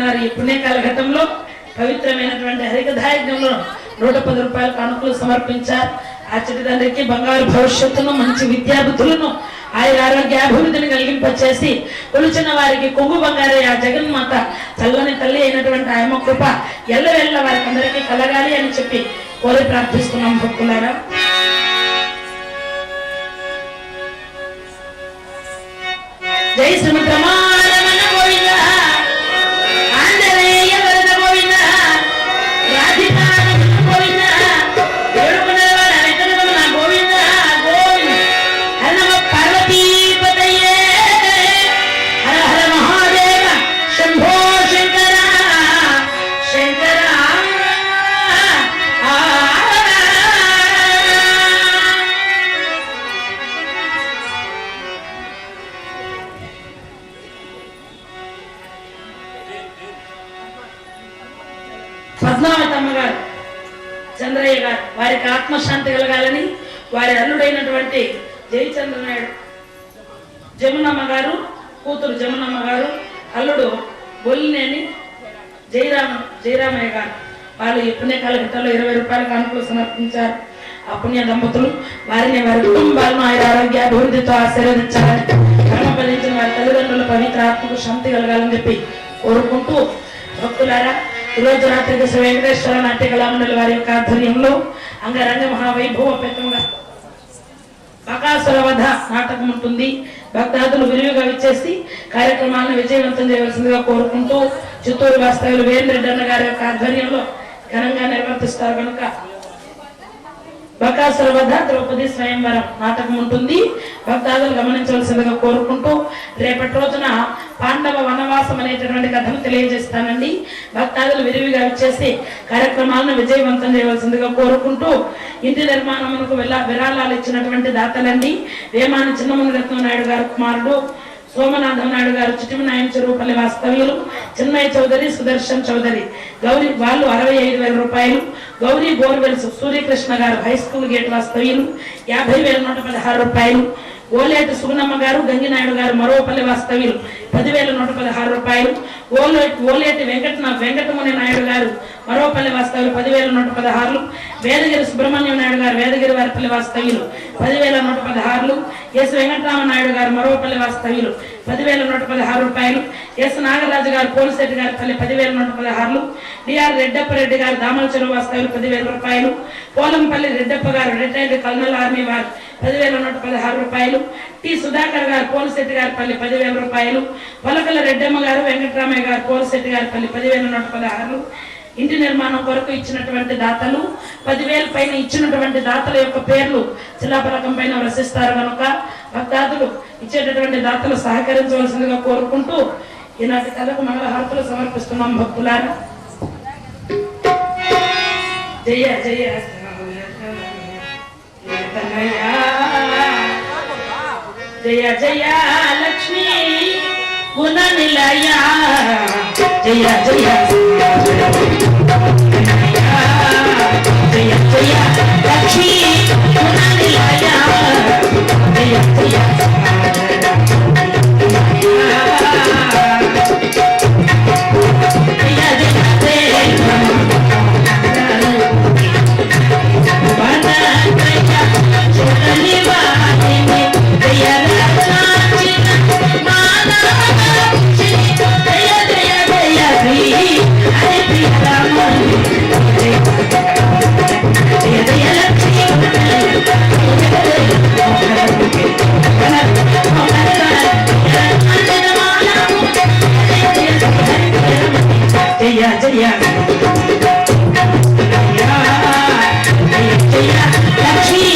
చిన్నారు ఈ పుణ్యకాల ఘట్టంలో పవిత్రమైనటువంటి హరికథాయజ్ఞంలో నూట పది రూపాయల కానుకలు సమర్పించారు. ఆ చిటి బంగారు భవిష్యత్తును మంచి విద్యాబుద్ధులను ఆయన ఆరోగ్య అభివృద్ధిని కలిగింపచేసి కొలుచిన వారికి కొంగు బంగారే ఆ జగన్మాత చల్లని తల్లి అయినటువంటి ఆయమ కృప ఎల్లవెల్ల వారికి అందరికీ కలగాలి అని చెప్పి కోరి ప్రార్థిస్తున్నాం భక్తులారా. జై శ్రీమద్ పద్మావతమ్మ గారు చంద్రయ్య గారు వారికి ఆత్మశాంతి కలగాలని వారి అల్లుడైనటువంటి జయచంద్రనాయుడు జమునమ్మ గారు కూతురు జమునమ్మ గారు అల్లుడు బొల్లినేని జయరామ జయరామయ్య గారు. వాళ్ళు ఈ పుణ్యకాల గట్టలో ఇరవై రూపాయలకు అనుకూల సమర్పించారు. ఆ పుణ్య దంపతులు వారిని వారి కుటుంబాలను ఆయన ఆరోగ్య అభివృద్ధితో ఆశీర్వదించాలని కర్మ ఫలించిన వారి తల్లిదండ్రుల పవిత్ర ఆత్మకు శాంతి కలగాలని చెప్పి కోరుకుంటూ భక్తులారా ఈరోజు రాత్రికి శ్రీ వెంకటేశ్వర నాట్య కళామండలి వారి యొక్క ఆధ్వర్యంలో అంగరంగ మహావైభవ బకాసుర వధ నాటకం ఉంటుంది. భక్తాదులు విరివిగా విచ్చేసి కార్యక్రమాలను విజయవంతం చేయవలసిందిగా కోరుకుంటూ చిత్తూరు వాస్తవ్యులు వేణరెడ్డి అన్న గారి యొక్క ఆధ్వర్యంలో ఘనంగా నిర్వర్తిస్తారు కనుక బకాసుర వద్ద ద్రౌపది స్వయంవరం నాటకం ఉంటుంది. భక్తాదులు గమనించవలసిందిగా కోరుకుంటూ రేపటి రోజున పాండవ వనవాసం అనేటటువంటి కథను తెలియజేస్తానండి. భక్తాదులు విరివిగా వచ్చేసి కార్యక్రమాలను విజయవంతం చేయవలసిందిగా కోరుకుంటూ ఇంటి నిర్మాణమునకు వెళ్ళ విరాళాలు ఇచ్చినటువంటి దాతలండి. వేమాని చిన్నముని రత్న నాయుడు గారు కుమారుడు. సోమనాథం నాయుడు గారు చిటిమి నాయన చెరువుపల్లి వాస్తవ్యులు చిన్మయ్య చౌదరి సుదర్శన్ చౌదరి. గౌరీ వాళ్ళు అరవై ఐదు వేల రూపాయలు. గౌరీ బోర్వెల్స్ సూర్యకృష్ణ గారు హై స్కూల్ గేట్ వాస్తవ్యులు. యాభై వేల నూట పదహారు రూపాయలు. ఓలేటి సుగుణమ్మ గారు గంగినాయుడు గారు మరోపల్లి వాస్తవ్యులు. పదివేల నూట పదహారు రూపాయలు. ఓలేటి ఓలేటి వెంకట వెంకటముని నాయుడు గారు మరోపల్లి వాస్తవ్యులు పదివేల నూట పదహారులు. వేదగిరి సుబ్రహ్మణ్యం నాయుడు గారు వేదగిరి వారిపల్లి వాస్తవ్యులు పదివేల నూట పదహారులు. ఎస్ వెంకటరామ నాయుడు గారు మరోపల్లి వాస్తవ్యులు పదివేల నూట పదహారు రూపాయలు. ఎస్ నాగరాజు గారు పోలిశెట్టి గారి పల్లి పదివేల నూట పదహారులు. డిఆర్ రెడ్డప్పరెడ్డి గారు దామల చెరువు వాస్తవ్యులు పదివేల రూపాయలు. పోలంపల్లి రెడ్డప్ప గారు రిటైర్డ్ కల్నల్ ఆర్మీ వారు పదివేల నూట పదహారు రూపాయలు. టి. సుధాకర్ గారు పోలిశెట్టి గారి పల్లి పదివేల రూపాయలు పొలకల రెడ్డమ్మ గారు వెంకటరామయ్య గారు పోలిశెట్టి గారి పల్లి పదివేల నూట పదహారు ఇంటి నిర్మాణం కొరకు ఇచ్చినటువంటి దాతలు పదివేల పైన ఇచ్చినటువంటి దాతల యొక్క పేర్లు శిలాఫలకం పైన రసిస్తారు కనుక భక్తాదులు ఇచ్చేటటువంటి దాతలు సహకరించవలసిందిగా కోరుకుంటూ ఈనాటి కథకు మంగళహారతులు సమర్పిస్తున్నాం భక్తులారా. జయ జయ. జయ జయ లక్ష్మీ గుణ నిలయ జయ జయ aqui.